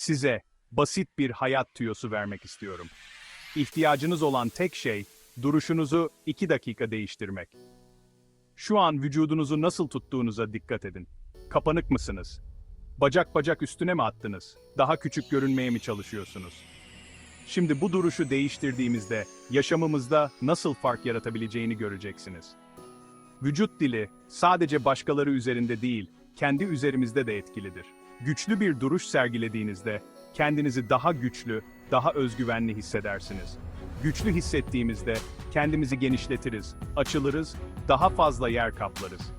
Size basit bir hayat tüyosu vermek istiyorum. İhtiyacınız olan tek şey, duruşunuzu 2 dakika değiştirmek. Şu an vücudunuzu nasıl tuttuğunuza dikkat edin. Kapanık mısınız? Bacak bacak üstüne mi attınız? Daha küçük görünmeye mi çalışıyorsunuz? Şimdi bu duruşu değiştirdiğimizde yaşamımızda nasıl fark yaratabileceğini göreceksiniz. Vücut dili sadece başkaları üzerinde değil, kendi üzerimizde de etkilidir. Güçlü bir duruş sergilediğinizde kendinizi daha güçlü, daha özgüvenli hissedersiniz. Güçlü hissettiğimizde kendimizi genişletiriz, açılırız, daha fazla yer kaplarız.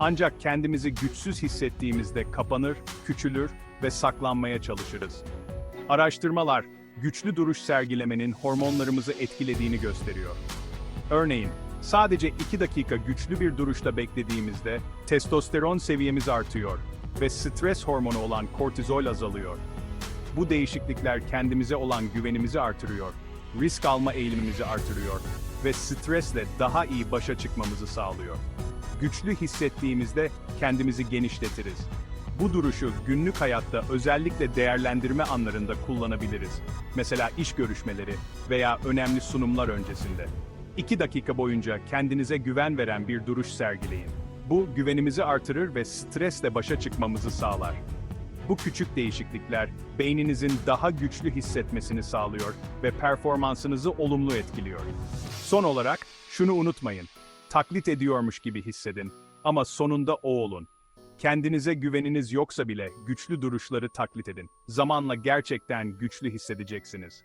Ancak kendimizi güçsüz hissettiğimizde kapanır, küçülür ve saklanmaya çalışırız. Araştırmalar, güçlü duruş sergilemenin hormonlarımızı etkilediğini gösteriyor. Örneğin, sadece 2 dakika güçlü bir duruşta beklediğimizde testosteron seviyemiz artıyor ve stres hormonu olan kortizol azalıyor. Bu değişiklikler kendimize olan güvenimizi artırıyor, risk alma eğilimimizi artırıyor ve stresle daha iyi başa çıkmamızı sağlıyor. Güçlü hissettiğimizde kendimizi genişletiriz. Bu duruşu günlük hayatta özellikle değerlendirme anlarında kullanabiliriz. Mesela iş görüşmeleri veya önemli sunumlar öncesinde. 2 dakika boyunca kendinize güven veren bir duruş sergileyin. Bu güvenimizi artırır ve stresle başa çıkmamızı sağlar. Bu küçük değişiklikler beyninizin daha güçlü hissetmesini sağlıyor ve performansınızı olumlu etkiliyor. Son olarak şunu unutmayın. Taklit ediyormuş gibi hissedin ama sonunda o olun. Kendinize güveniniz yoksa bile güçlü duruşları taklit edin. Zamanla gerçekten güçlü hissedeceksiniz.